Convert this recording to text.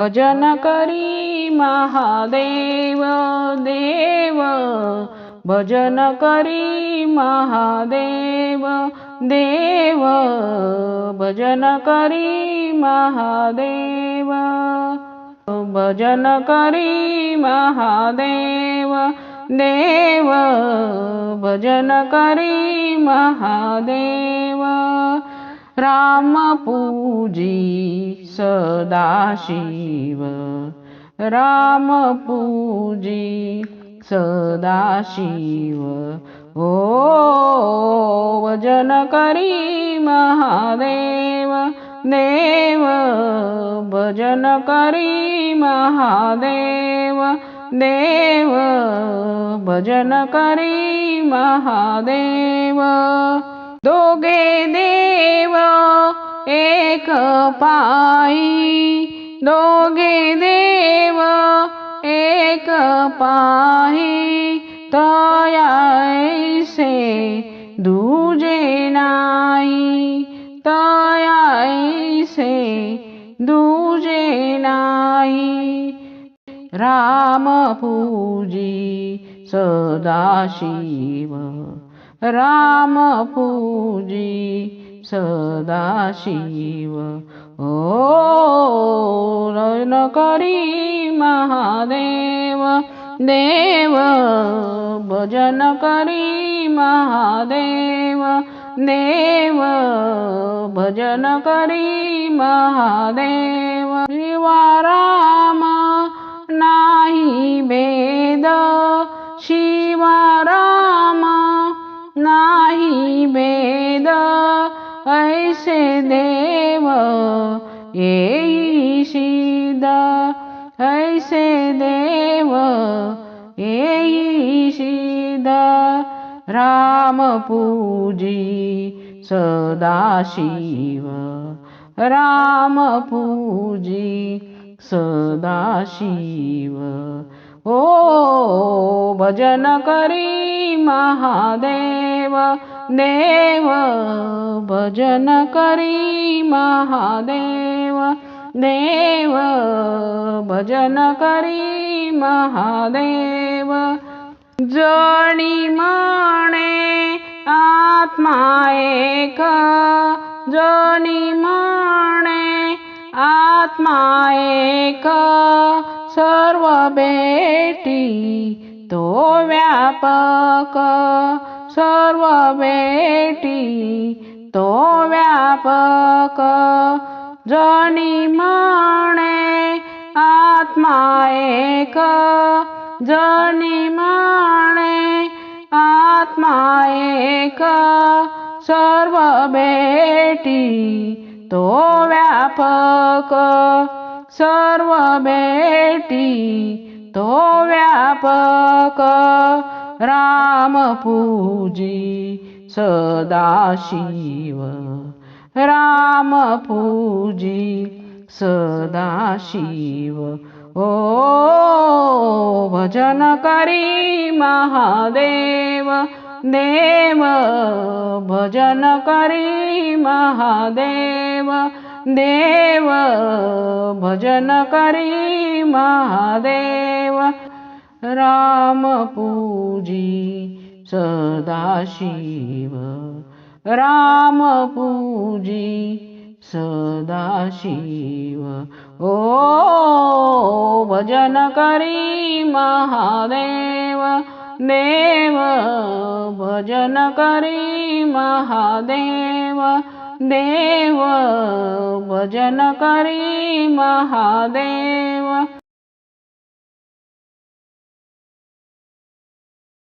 भजन करी महादेव देव। भजन करी महादेव देव। भजन करी महादेव। भजन करी महादेव देव। भजन करी महादेव। राम पूजी सदाशिव। राम पूजी सदाशिव। ओ भजन करी महादेव। देव भजन करी महादेव। देव भजन करी महादेव। दोघे देव एक पायी. दोघे देव एक पाही तयासे दुजे नाही. तयासे दुजे नाही. राम पूजी सदाशिव. राम पूजी सदाशिव। ओ रन करी महादेव देव भजन करी महादेव देव भजन करी महादेव। शिवा राम ऐसे देव येई ऐसे देव येई शिद राम पूजी सदाशिव राम पूजी सदाशिव ओ भजन करी महादेव देव भजन करी महादेव। देव भजन करी महादेव। जणी माणे आत्मा एक। जणी माणे आत्मा एक। सर्व बेटी तो व्यापक। सर्व बेटी तो व्यापक जणी म्हणे आत्मा एक जणी म्हणे आत्मा एक सर्व बेटी तो व्यापक सर्व बेटी तो व्यापक राम पूजी सदाशिव राम पूजी सदाशिव ओ भजन करी महादेव। देव भजन करी महादेव। देव भजन करी महादेव। राम पूजी सदाशिव। राम पूजी सदाशिव। ओ भजन करी महादेव। देव भजन करी महादेव। देव भजन करी महादेव।